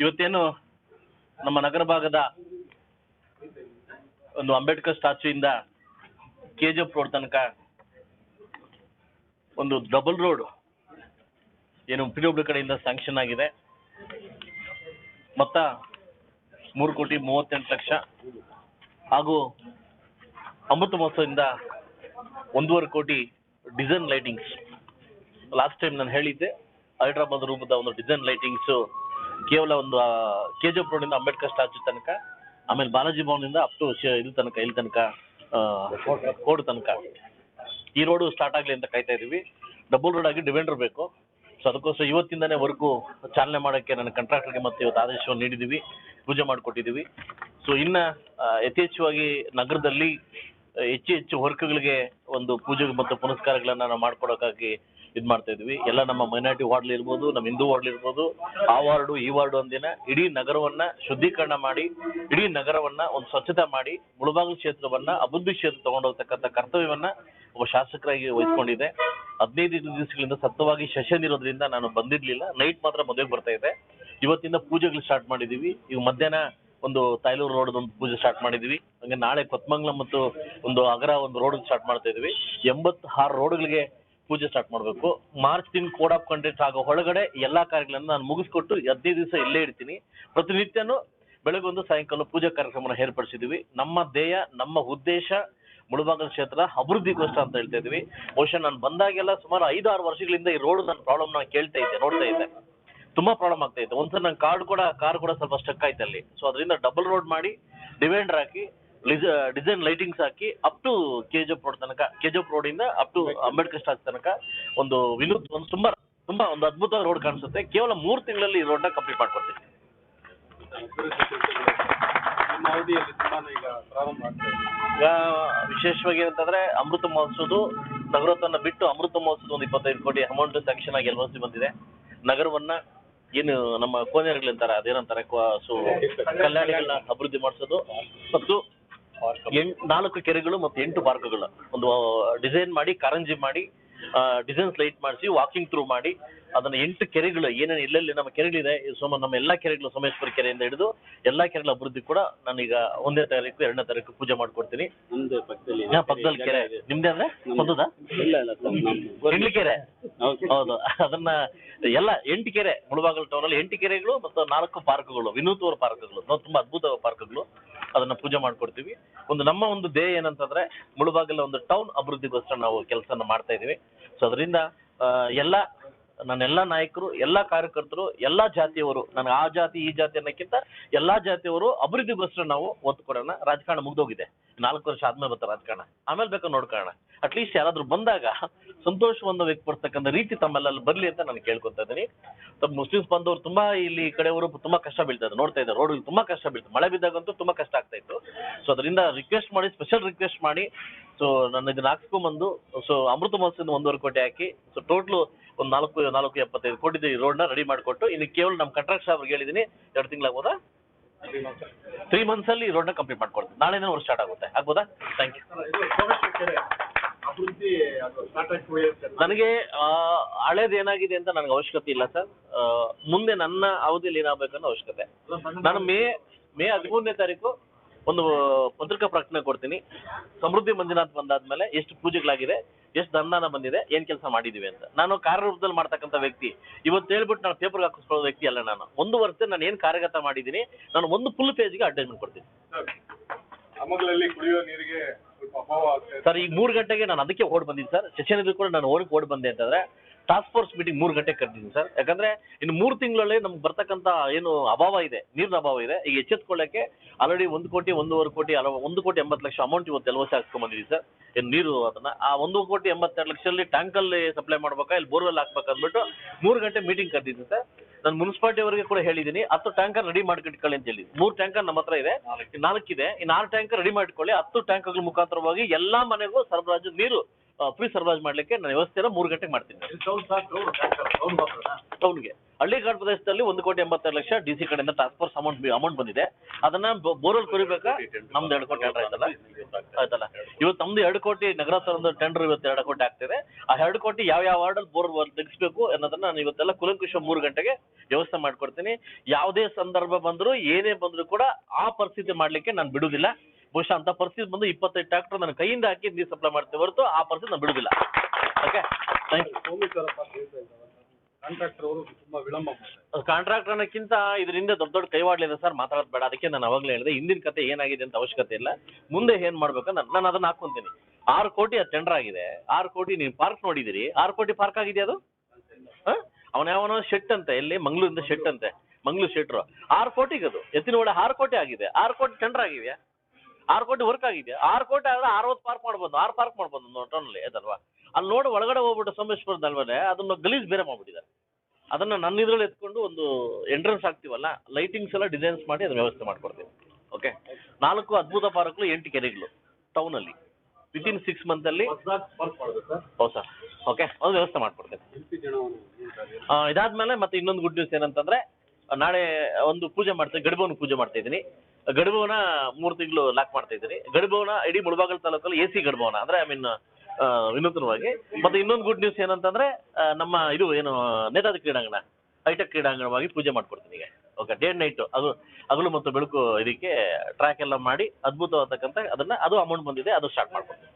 ಇವತ್ತೇನು ನಮ್ಮ ನಗರ ಭಾಗದ ಒಂದು ಅಂಬೇಡ್ಕರ್ ಸ್ಟ್ಯಾಚು ಇಂದ ಕೆ ಜಿ ರೋಡ್ ತನಕ ಒಂದು ಡಬಲ್ ರೋಡ್ ಏನು ಪಿ ಕಡೆಯಿಂದ ಸ್ಯಾಂಕ್ಷನ್ ಆಗಿದೆ. ಮೊತ್ತ ಮೂರು ಕೋಟಿ ಮೂವತ್ತೆಂಟು ಲಕ್ಷ ಹಾಗೂ ಅಮೃತ ಮಹೋತ್ಸವದಿಂದ ಒಂದೂವರೆ ಕೋಟಿ ಡಿಸೈನ್ ಲೈಟಿಂಗ್ಸ್ ಲಾಸ್ಟ್ ಟೈಮ್ ನಾನು ಹೇಳಿದ್ದೆ ಹೈದ್ರಾಬಾದ್ ರೂಪದ ಒಂದು ಡಿಸೈನ್ ಲೈಟಿಂಗ್ಸ್ ಕೇವಲ ಒಂದು ಕೆ ಜಿ ರೋಡಿಂದ ಅಂಬೇಡ್ಕರ್ ಸ್ಟ್ಯಾಚ್ಯೂ ತನಕ, ಆಮೇಲೆ ಬಾಲಾಜಿ ಭವನದಿಂದ ಅಪ್ ಟು ಇದು ತನಕ, ಇಲ್ಲಿ ತನಕ ಕೋಡ್ ತನಕ. ಈ ರೋಡು ಸ್ಟಾರ್ಟ್ ಆಗಲಿ ಅಂತ ಕಾಯ್ತಾ ಇದೀವಿ. ಡಬಲ್ ರೋಡ್ ಆಗಿ ಡಿವೆಂಡರ್ ಬೇಕು. ಸೊ ಅದಕ್ಕೋಸ್ಕರ ಇವತ್ತಿಂದನೇ ವರ್ಕು ಚಾಲನೆ ಮಾಡೋಕ್ಕೆ ನನ್ನ ಕಾಂಟ್ರಾಕ್ಟರ್ಗೆ ಮತ್ತೆ ಇವತ್ತು ಆದೇಶವನ್ನು ನೀಡಿದ್ದೀವಿ ಪೂಜೆ ಮಾಡಿಕೊಟ್ಟಿದ್ದೀವಿ ಸೊ ಇನ್ನು ಯಥೇಚ್ಛವಾಗಿ ನಗರದಲ್ಲಿ ಹೆಚ್ಚು ಹೆಚ್ಚು ವರ್ಕ್ಗಳಿಗೆ ಒಂದು ಪೂಜೆ ಮತ್ತು ಪುನಸ್ಕಾರಗಳನ್ನು ನಾವು ಮಾಡ್ಕೊಡೋಕ್ಕಾಗಿ ಇದು ಮಾಡ್ತಾ ಇದ್ವಿ. ಎಲ್ಲ ನಮ್ಮ ಮೈನಾರಿಟಿ ವಾರ್ಡ್ ಇರ್ಬೋದು, ನಮ್ಮ ಹಿಂದೂ ವಾರ್ಡ್ ಇರ್ಬೋದು, ಆ ವಾರ್ಡು, ಈ ವಾರ್ಡ್ ಒಂದಿನ ಇಡೀ ನಗರವನ್ನ ಶುದ್ಧೀಕರಣ ಮಾಡಿ, ಇಡೀ ನಗರವನ್ನ ಒಂದು ಸ್ವಚ್ಛತೆ ಮಾಡಿ, ಮುಳಬಾಗಿಲು ಕ್ಷೇತ್ರವನ್ನ, ಅಭಿವೃದ್ಧಿ ಕ್ಷೇತ್ರ ತಗೊಂಡೋಗ್ತಕ್ಕಂಥ ಕರ್ತವ್ಯವನ್ನ ಒಬ್ಬ ಶಾಸಕರಾಗಿ ವಹಿಸ್ಕೊಂಡಿದೆ ಹದಿನೈದು ದಿವಸಗಳಿಂದ ಸತ್ತವಾಗಿ ಸೆಷನ್ ಇರೋದ್ರಿಂದ ನಾನು ಬಂದಿರ್ಲಿಲ್ಲ. ನೈಟ್ ಮಾತ್ರ ಮದುವೆಗೆ ಬರ್ತಾ ಇದೆ ಇವತ್ತಿಂದ ಪೂಜೆಗಳು ಸ್ಟಾರ್ಟ್ ಮಾಡಿದೀವಿ. ಈಗ ಮಧ್ಯಾಹ್ನ ಒಂದು ತಾಯ್ಲೂರು ರೋಡ್ ಒಂದು ಪೂಜೆ ಸ್ಟಾರ್ಟ್ ಮಾಡಿದೀವಿ. ಹಂಗೆ ನಾಳೆ ಕೊತ್ಮಂಗ್ಲ ಮತ್ತು ಒಂದು ಅಗರ ಒಂದು ರೋಡ್ ಸ್ಟಾರ್ಟ್ ಮಾಡ್ತಾ ಇದೀವಿ ಎಂಬತ್ತಾರು ರೋಡ್ಗಳಿಗೆ ಪೂಜೆ ಸ್ಟಾರ್ಟ್ ಮಾಡಬೇಕು. ಮಾರ್ಚ್ ತಿಂಗ್ ಕೋಡ್ ಆಫ್ ಕಂಡಕ್ಟ್ ಆಗೋ ಒಳಗಡೆ ಎಲ್ಲಾ ಕಾರ್ಯಗಳನ್ನು ನಾನು ಮುಗಿಸ್ಕೊಟ್ಟು ಹದಿನೈದು ದಿವಸ ಇಲ್ಲೇ ಇರ್ತೀನಿ. ಪ್ರತಿನಿತ್ಯನೂ ಬೆಳಗೊಂದು ಸಾಯಂಕಾಲ ಪೂಜಾ ಕಾರ್ಯಕ್ರಮನ ಏರ್ಪಡಿಸಿದೀವಿ. ನಮ್ಮ ಧ್ಯೇಯ, ನಮ್ಮ ಉದ್ದೇಶ, ಮುಳಬಾಗಲ್ ಕ್ಷೇತ್ರ ಅಭಿವೃದ್ಧಿಗೋಸ್ಕರ ಅಂತ ಹೇಳ್ತಾ ಇದೀವಿ ಬಹುಶಃ ನಾನು ಬಂದಾಗೆಲ್ಲ ಸುಮಾರು ಐದು ಆರು ವರ್ಷಗಳಿಂದ ಈ ರೋಡ್ ನನ್ನ ಪ್ರಾಬ್ಲಮ್ ನಾನು ಕೇಳ್ತಾ ಇದ್ದೆ, ನೋಡ್ತಾ ಇದ್ದೆ. ತುಂಬಾ ಪ್ರಾಬ್ಲಮ್ ಆಗ್ತಾ ಇತ್ತು. ಒಂದ್ಸಲ ನನ್ನ ಕಾರ್ಡ್ ಕೂಡ, ಕಾರ್ ಕೂಡ ಸ್ವಲ್ಪ ಸ್ಟಕ್ ಆಯ್ತಲ್ಲಿ. ಸೊ ಅದರಿಂದ ಡಬಲ್ ರೋಡ್ ಮಾಡಿ ಡಿವೈಡರ್ ಹಾಕಿ ಡಿಸೈನ್ ಲೈಟಿಂಗ್ಸ್ ಹಾಕಿ ಅಪ್ ಟು ಕೆ ರೋಡ್ ತನಕ ಕೆ ರೋಡ್ ಇಂದ ಅಪ್ ಟು ಅಂಬೇಡ್ಕರ್ ಸ್ಟಾಕ್ ತನಕ ಒಂದು ವಿನೂತ್ ಒಂದು ತುಂಬಾ ತುಂಬಾ ಒಂದು ಅದ್ಭುತ ರೋಡ್ ಕಾಣಿಸುತ್ತೆ. ಕೇವಲ ಮೂರು ತಿಂಗಳಲ್ಲಿ ಈ ರೋಡ್ನ ಕಂಪ್ಲೀಟ್ ತುಂಬಾನೇ ಈಗ ವಿಶೇಷವಾಗಿ ಏನಂತಂದ್ರೆ ಅಮೃತ ಮಹೋತ್ಸವದ ನಗರತನ್ನ ಬಿಟ್ಟು ಅಮೃತ ಮಹೋತ್ಸವದ ಒಂದು ಇಪ್ಪತ್ತೈದು ಕೋಟಿ ಅಮೌಂಟ್ ಸ್ಯಾಂಕ್ಷನ್ ಆಗಿ ಎಲ್ ಬಂದಿದೆ. ನಗರವನ್ನ ಏನು ನಮ್ಮ ಕೋನೇರ್ಗಳಂತಾರೆ ಅದೇನಂತಾರೆ ಸೊ, ಕಲ್ಯಾಣಿಗಳನ್ನ ಅಭಿವೃದ್ಧಿ ಮಾಡಿಸೋದು. ಮತ್ತು ನಾಲ್ಕು ಕೆರೆಗಳು ಮತ್ತು ಎಂಟು ಪಾರ್ಕ್ಗಳು. ಒಂದು ಡಿಸೈನ್ ಮಾಡಿ ಕಾರಂಜಿ ಮಾಡಿ ಡಿಸೈನ್ಸ್ ಲೈಟ್ ಮಾಡಿಸಿ ವಾಕಿಂಗ್ ಥ್ರೂ ಮಾಡಿ ಅದನ್ನ ಎಂಟು ಕೆರೆಗಳು ಏನೇನು ಎಲ್ಲೆಲ್ಲಿ ನಮ್ಮ ಕೆರೆಗಳಿದೆ ಸೋಮ ನಮ್ಮ ಎಲ್ಲಾ ಕೆರೆಗಳು ಸೋಮೇಶ್ವರ ಕೆರೆಯಿಂದ ಹಿಡಿದು ಎಲ್ಲಾ ಕೆರೆಗಳ ಅಭಿವೃದ್ಧಿ ಕೂಡ ನಾನೀಗ ಒಂದನೇ ತಾರೀಕು ಎರಡನೇ ತಾರೀಕು ಪೂಜೆ ಮಾಡ್ಕೊಡ್ತೀನಿ. ಪಕ್ಕದಲ್ಲಿ ಹಾ, ಪಕ್ಕದಲ್ಲಿ ಕೆರೆ ನಿಮ್ದೇ ಅಂದ್ರೆ? ಹೆಂಡ್ಲಿ ಕೆರೆ. ಹೌದು. ಅದನ್ನ ಎಲ್ಲ ಎಂಟು ಕೆರೆ ಮುಳಬಾಗಲ್ ಟೌನ್ ಅಲ್ಲಿ ಎಂಟು ಕೆರೆಗಳು ಮತ್ತು ನಾಲ್ಕು ಪಾರ್ಕ್ಗಳು ವಿನೂತ್ವರ ಪಾರ್ಕ್ಗಳು ತುಂಬಾ ಅದ್ಭುತ ಪಾರ್ಕ್ಗಳು. ಅದನ್ನ ಪೂಜೆ ಮಾಡ್ಕೊಡ್ತೀವಿ. ಒಂದು ನಮ್ಮ ಒಂದು ಧ್ಯೇಯ ಏನಂತಂದ್ರೆ ಮುಳುಬಾಗಿಲ ಒಂದು ಟೌನ್ ಅಭಿವೃದ್ಧಿಗೋಸ್ಕರ ನಾವು ಕೆಲಸನ ಮಾಡ್ತಾ ಇದೀವಿ. ಸೊ ಅದರಿಂದ ಎಲ್ಲ ನನ್ನೆಲ್ಲ ನಾಯಕರು, ಎಲ್ಲಾ ಕಾರ್ಯಕರ್ತರು, ಎಲ್ಲಾ ಜಾತಿಯವರು, ನನಗೆ ಆ ಜಾತಿ, ಈ ಜಾತಿ ಅನ್ನೋಕ್ಕಿಂತ ಎಲ್ಲಾ ಜಾತಿಯವರು ಅಭಿವೃದ್ಧಿಗೋಸ್ಕರ ನಾವು ಒತ್ತು ಕೊಡೋಣ. ರಾಜಕಾರಣ ಮುಗ್ದೋಗಿದೆ. ನಾಲ್ಕು ವರ್ಷ ಆದ್ಮೇಲೆ ಬರ್ತಾರೆ ರಾಜಕಾರಣ ಆಮೇಲೆ ಬೇಕಾದ್ರೆ ನೋಡ್ಕೋಣ ಅಟ್ಲೀಸ್ಟ್ ಯಾರಾದ್ರೂ ಬಂದಾಗ ಸಂತೋಷವನ್ನು ವ್ಯಕ್ತಪಡಿಸ್ತಕ್ಕಂಥ ರೀತಿ ತಮ್ಮೆಲ್ಲ ಬರ್ಲಿ ಅಂತ ನಾನು ಕೇಳ್ಕೊತಾ ಇದ್ದೀನಿ. ತಮ್ಮ ಮುಸ್ಲಿಮ್ಸ್ ಬಂದವರು ತುಂಬಾ ಇಲ್ಲಿ ಕಡೆಯವರು ತುಂಬಾ ಕಷ್ಟ ಬೀಳ್ತಾ ಇದ್ದಾರೆ ನೋಡ್ತಾ ಇದ್ದಾರೆ ರೋಡ್ ತುಂಬಾ ಕಷ್ಟ ಬೀಳ್ತು. ಮಳೆ ಬಿದ್ದಾಗಂತೂ ತುಂಬಾ ಕಷ್ಟ ಆಗ್ತಾ ಇತ್ತು. ಸೊ ಅದರಿಂದ ರಿಕ್ವೆಸ್ಟ್ ಮಾಡಿ ಸ್ಪೆಷಲ್ ರಿಕ್ವೆಸ್ಟ್ ಮಾಡಿ ಸೊ ನನ್ನ ಇದನ್ನ ಹಾಕ್ಸ್ಕೊಂಬಂದು ಸೊ ಅಮೃತ ಮಹೋತ್ಸವದಿಂದ ಒಂದೂವರೆ ಕೋಟಿ ಹಾಕಿ ಸೊ ಟೋಟ್ಲು ಒಂದು ನಾಲ್ಕು ನಾಲ್ಕು ಎಪ್ಪತ್ತೈದು ಕೋಟಿ ರೋಡ್ನ ರೆಡಿ ಮಾಡಿಕೊಟ್ಟು ಇನ್ನು ಕೇವಲ ನಮ್ಮ ಕಂಟ್ರಾಕ್ಟ್ ಅವ್ರಿಗೆ ಹೇಳಿದ್ದೀನಿ ಎರಡು ತಿಂಗಳಾಗ್ಬೋದಾ ತ್ರೀ ಮಂತ್ಸ್ ಅಲ್ಲಿ ರೋಡ್ ರೋಡ್ನ ಕಂಪ್ಲೀಟ್ ಮಾಡ್ಕೊಡ್ತೀನಿ. ನಾಳೆನೇ ವರ್ಷ ಸ್ಟಾರ್ಟ್ ಆಗುತ್ತೆ. ಆಗ್ಬೋದಾ? ಥ್ಯಾಂಕ್ ಯು ನನಗೆ ಆ, ಹಳೇದು ಏನಾಗಿದೆ ಅಂತ ನನಗೆ ಅವಶ್ಯಕತೆ ಇಲ್ಲ ಸರ್. ಮುಂದೆ ನನ್ನ ಅವಧಿಯಲ್ಲಿ ಏನಾಗಬೇಕನ್ನೋ ಅವಶ್ಯಕತೆ. ನಾನು ಮೇ ಮೇ ಹದಿಮೂರನೇ ತಾರೀಕು ಒಂದು ಪತ್ರಿಕಾ ಪ್ರಕಟಣೆ ಕೊಡ್ತೀನಿ. ಸಮೃದ್ಧಿ ಮಂಜುನಾಥ್ ಬಂದಾದ್ಮೇಲೆ ಎಷ್ಟು ಪೂಜೆಗಳಾಗಿದೆ ಎಷ್ಟು ದಂದಾನ ಬಂದಿದೆ ಏನ್ ಕೆಲಸ ಮಾಡಿದೀವಿ ಅಂತ. ನಾನು ಕಾರ್ಯರೂಪದಲ್ಲಿ ಮಾಡ್ತಕ್ಕಂಥ ವ್ಯಕ್ತಿ. ಇವತ್ತು ಹೇಳ್ಬಿಟ್ಟು ನಾನು ಪೇಪರ್ ಹಾಕಿಸ್ಕೊಳ್ಳೋ ವ್ಯಕ್ತಿ ಅಲ್ಲ ನಾನು. ಒಂದು ವರ್ಷ ನಾನು ಏನ್ ಕಾರ್ಯಗತ ಮಾಡಿದೀನಿ ನಾನು ಒಂದು ಫುಲ್ ಪೇಜ್ಗೆ ಅಡ್ವರ್ಟೈಸ್ಮೆಂಟ್ ಕೊಡ್ತೀನಿ. ಕುಡಿಯೋ ನೀರಿಗೆ ಸರ್ ಈಗ ಮೂರ್ ಗಂಟೆಗೆ ನಾನು ಅದಕ್ಕೆ ಓಡ್ ಬಂದಿದ್ದೆ ಸರ್. ಸೆಷನ್ ಇದ್ರು ಕೂಡ ನಾನು ಓಡಕ್ಕೆ ಓಡ್ ಬಂದೆ ಅಂತಂದ್ರೆ ಟಾಸ್ಕ್ ಫೋರ್ಸ್ ಮೀಟಿಂಗ್ ಮೂರು ಗಂಟೆಗೆ ಕರೆದಿದ್ದೀನಿ ಸರ್. ಯಾಕಂದ್ರೆ ಇನ್ನು ಮೂರು ತಿಂಗಳಲ್ಲಿ ನಮ್ಗೆ ಬರ್ತಕ್ಕಂತ ಏನು ಅಭಾವ ಇದೆ ನೀರಿನ ಅಭಾವ ಇದೆ. ಈಗ ಎಚ್ಚೆತ್ಕೊಳ್ಳೋಕೆ ಆಲ್ರೆಡಿ ಒಂದು ಕೋಟಿ ಒಂದೂವರೆ ಕೋಟಿ ಒಂದು ಕೋಟಿ ಎಂಬತ್ತು ಲಕ್ಷ ಅಮೌಂಟ್ ಇವತ್ತು ಎಲ್ವಸಿ ಹಾಕ್ಸ್ಕೊಂಡ್ ಬಂದಿದ್ದೀವಿ ಸರ್. ಏನು ನೀರು ಅದನ್ನ ಆ ಒಂದು ಕೋಟಿ ಎಂಬತ್ತೆರಡು ಲಕ್ಷದಲ್ಲಿ ಟ್ಯಾಂಕಲ್ಲಿ ಸಪ್ಲೈ ಮಾಡ್ಬೇಕಾ ಇಲ್ಲಿ ಬೋರ್ವೆಲ್ ಹಾಕ್ಬೇಕಂದ್ಬಿಟ್ಟು ಮೂರು ಗಂಟೆ ಮೀಟಿಂಗ್ ಕರೆದಿದ್ದೀನಿ ಸರ್. ನಾನು ಮುನ್ಸಿಪಾಲಿಟಿ ಅವರಿಗೆ ಕೂಡ ಹೇಳಿದ್ದೀನಿ ಹತ್ತು ಟ್ಯಾಂಕರ್ ರೆಡಿ ಮಾಡ್ಕಿಟ್ಕೊಳ್ಳಿ ಅಂತ ಹೇಳಿ ಮೂರು ಟ್ಯಾಂಕರ್ ನಮ್ಮ ಹತ್ರ ಇದೆ ನಾಲ್ಕಿದೆ ಇನ್ನು ಆರು ಟ್ಯಾಂಕರ್ ರೆಡಿ ಮಾಡ್ಕೊಳ್ಳಿ ಹತ್ತು ಟ್ಯಾಂಕರ್ಗಳ ಮುಖಾಂತರವಾಗಿ ಎಲ್ಲಾ ಮನೆಗೂ ಸರಬರಾಜು ನೀರು ಫ್ರೀ ಸರ್ವೈಸ್ ಮಾಡ್ಲಿಕ್ಕೆ ನಾನು ವ್ಯವಸ್ಥೆನ ಮೂರು ಗಂಟೆಗೆ ಮಾಡ್ತೀನಿ. ಟೌನ್ಗೆ. ಹಳ್ಳಿಗಾಡ್ ಪ್ರದೇಶದಲ್ಲಿ ಒಂದು ಕೋಟಿ ಎಂಬತ್ತೆರಡು ಲಕ್ಷ ಡಿ ಸಿ ಕಡೆಯಿಂದ ಟಾಸ್ಕ್ ಫೋರ್ಸ್ ಅಮೌಂಟ್ ಅಮೌಂಟ್ ಬಂದಿದೆ. ಅದನ್ನ ಬೋರ್ವೆಲ್ ಕೊರಿಬೇಕಾ? ನಮ್ದು ಎರಡು ಕೋಟಿ ಟೆಂಡರ್ ಆಯ್ತಲ್ಲ? ಆಯ್ತಲ್ಲ. ಇವತ್ತು ನಮ್ದು ಎರಡು ಕೋಟಿ ನಗರೋತ್ಸವದ ಟೆಂಡರ್ ಇವತ್ತು ಎರಡು ಕೋಟಿ ಆಗ್ತಿದೆ. ಆ ಎರಡು ಕೋಟಿ ಯಾವ ಯಾವ ವಾರ್ಡಲ್ಲಿ ಬೋರ್ವೆಲ್ ತೆಗಿಸ್ಬೇಕು ಅನ್ನೋದನ್ನ ನಾನು ಇವತ್ತೆಲ್ಲ ಕುಲಂಕುಷ ಮೂರು ಗಂಟೆಗೆ ವ್ಯವಸ್ಥೆ ಮಾಡ್ಕೊಡ್ತೀನಿ. ಯಾವುದೇ ಸಂದರ್ಭ ಬಂದರೂ ಏನೇ ಬಂದರೂ ಕೂಡ ಆ ಪರಿಸ್ಥಿತಿ ಮಾಡ್ಲಿಕ್ಕೆ ನಾನು ಬಿಡುದಿಲ್ಲ ಬಹುಶಃ ಅಂತ ಪರಿಸ್ಥಿತಿ ಬಂದು ಇಪ್ಪತ್ತೈದು ಟ್ರಾಕ್ಟರ್ ನನ್ನ ಕೈಯಿಂದ ಹಾಕಿ ನೀರು ಸಪ್ಲೈ ಮಾಡ್ತೇವೆ ಹೊರತು ಆ ಪರಿಸ್ಥಿತಿ ನಾನು ಬಿಡುದಿಲ್ಲ ಓಕೆ ಕಾಂಟ್ರಾಕ್ಟರ್ ಅನ್ನೋಕ್ಕಿಂತ ಇದರಿಂದ ದೊಡ್ಡ ದೊಡ್ಡ ಕೈವಾಡ್ಲಿದೆ ಸರ್, ಮಾತಾಡೋದು ಬೇಡ. ಅದಕ್ಕೆ ನಾನು ಅವಾಗಲೇ ಹೇಳಿದೆ, ಹಿಂದಿನ ಕತೆ ಏನಾಗಿದೆ ಅಂತ ಅವಶ್ಯಕತೆ ಇಲ್ಲ. ಮುಂದೆ ಏನ್ ಮಾಡ್ಬೇಕು ನಾನು ನಾನು ಅದನ್ನ ಹಾಕೊಂತೀನಿ. ಆರು ಕೋಟಿ ಅದು ಟೆಂಡರ್ ಆಗಿದೆ. ಆರು ಕೋಟಿ ನೀವು ಪಾರ್ಕ್ ನೋಡಿದಿರಿ ಆರು ಕೋಟಿ ಪಾರ್ಕ್ ಆಗಿದೆ ಅದು? ಅವನ ಯಾವನೋ ಶೆಟ್ ಅಂತೆ, ಎಲ್ಲಿ? ಮಂಗ್ಳೂರಿಂದ ಶೆಟ್ ಅಂತೆ. ಮಂಗಳೂರು ಶೆಟ್ರು ಆರು ಕೋಟಿಗೆ ಅದು ಎತ್ತಿನ ಒಳ ಆರು ಕೋಟಿ ಆಗಿದೆ. ಆರು ಕೋಟಿ ಟೆಂಡರ್ ಆಗಿದೆಯಾ? ಆರು ಕೋಟಿ ವರ್ಕ್ ಆಗಿದೆ. ಆರು ಕೋಟಿ ಆದ್ರೆ ಅರವತ್ತು ಪಾರ್ಕ್ ಮಾಡ್ಬೋದು. ಆರು ಪಾರ್ಕ್ ಮಾಡ್ಬೋದು ಟೌನಲ್ಲಿ ಅದಲ್ವಾ ಅಲ್ಲಿ ನೋಡಿ ಒಳಗಡೆ ಹೋಗ್ಬಿಟ್ಟು ಸೋಮೇಶ್ವರದ ಅಲ್ವೇ ಅದನ್ನ ಗಲೀಜ್ ಬೇರೆ ಮಾಡ್ಬಿಟ್ಟಿದ್ದಾರೆ. ಅದನ್ನ ನನ್ನ ಇದ್ರಲ್ಲಿ ಎತ್ಕೊಂಡು ಒಂದು ಎಂಟ್ರೆನ್ಸ್ ಹಾಕ್ತೀವಲ್ಲ ಲೈಟಿಂಗ್ಸ್ ಎಲ್ಲ ಡಿಸೈನ್ಸ್ ಮಾಡಿ ಅದನ್ನ ವ್ಯವಸ್ಥೆ ಮಾಡ್ಕೊಡ್ತೀವಿ. ಓಕೆ ನಾಲ್ಕು ಅದ್ಭುತ ಪಾರ್ಕ್ಗಳು ಎಂಟು ಕೆರೆಗಳು ಟೌನಲ್ಲಿ ಅಲ್ಲಿ. ಸಿಕ್ಸ್ ಮಂತಲ್ಲಿ ಸಿಕ್ಸ್ ಸರ್ ಹೌದು ಸರ್ ಓಕೆ ಅದು ವ್ಯವಸ್ಥೆ ಮಾಡಿಕೊಡ್ತೇನೆ. ಇದಾದ ಇದಾದ್ಮೇಲೆ ಮತ್ತೆ ಇನ್ನೊಂದು ಗುಡ್ ನ್ಯೂಸ್ ಏನಂತಂದ್ರೆ ನಾಳೆ ಒಂದು ಪೂಜೆ ಮಾಡ್ತೀನಿ ಗಡಿಭವನ ಪೂಜೆ ಮಾಡ್ತಾ ಇದ್ದೀನಿ. ಗಡಿಭವನ ಮೂರು ತಿಂಗಳು ಲಾಕ್ ಮಾಡ್ತಾ ಇದ್ದೀನಿ. ಗಡಿಭವನ ಇಡೀ ಮುಳಬಾಗಲ್ ತಾಲೂಕಲ್ಲಿ ಎ ಸಿ ಗಡಿಭವನ ಅಂದ್ರೆ ಐ ಮೀನ್ ವಿನೂತನವಾಗಿ. ಮತ್ತೆ ಇನ್ನೊಂದು ಗುಡ್ ನ್ಯೂಸ್ ಏನಂತಂದ್ರೆ ನಮ್ಮ ಇದು ಏನು, ನೇತಾಜಿ ಕ್ರೀಡಾಂಗಣ, ಹೈಟೆಕ್ ಕ್ರೀಡಾಂಗಣವಾಗಿ ಪೂಜೆ ಮಾಡ್ಕೊಡ್ತೀನಿ ಈಗ. ಓಕೆ ಡೇ ನೈಟ್ ಅದು ಹಗಲು ಮತ್ತು ಬೆಳಕು ಇದಕ್ಕೆ ಟ್ರ್ಯಾಕ್ ಎಲ್ಲ ಮಾಡಿ ಅದ್ಭುತವಾದಕ್ಕಂತ ಅದನ್ನ, ಅದು ಅಮೌಂಟ್ ಬಂದಿದೆ, ಅದು ಸ್ಟಾರ್ಟ್ ಮಾಡ್ಕೊಡ್ತೀನಿ.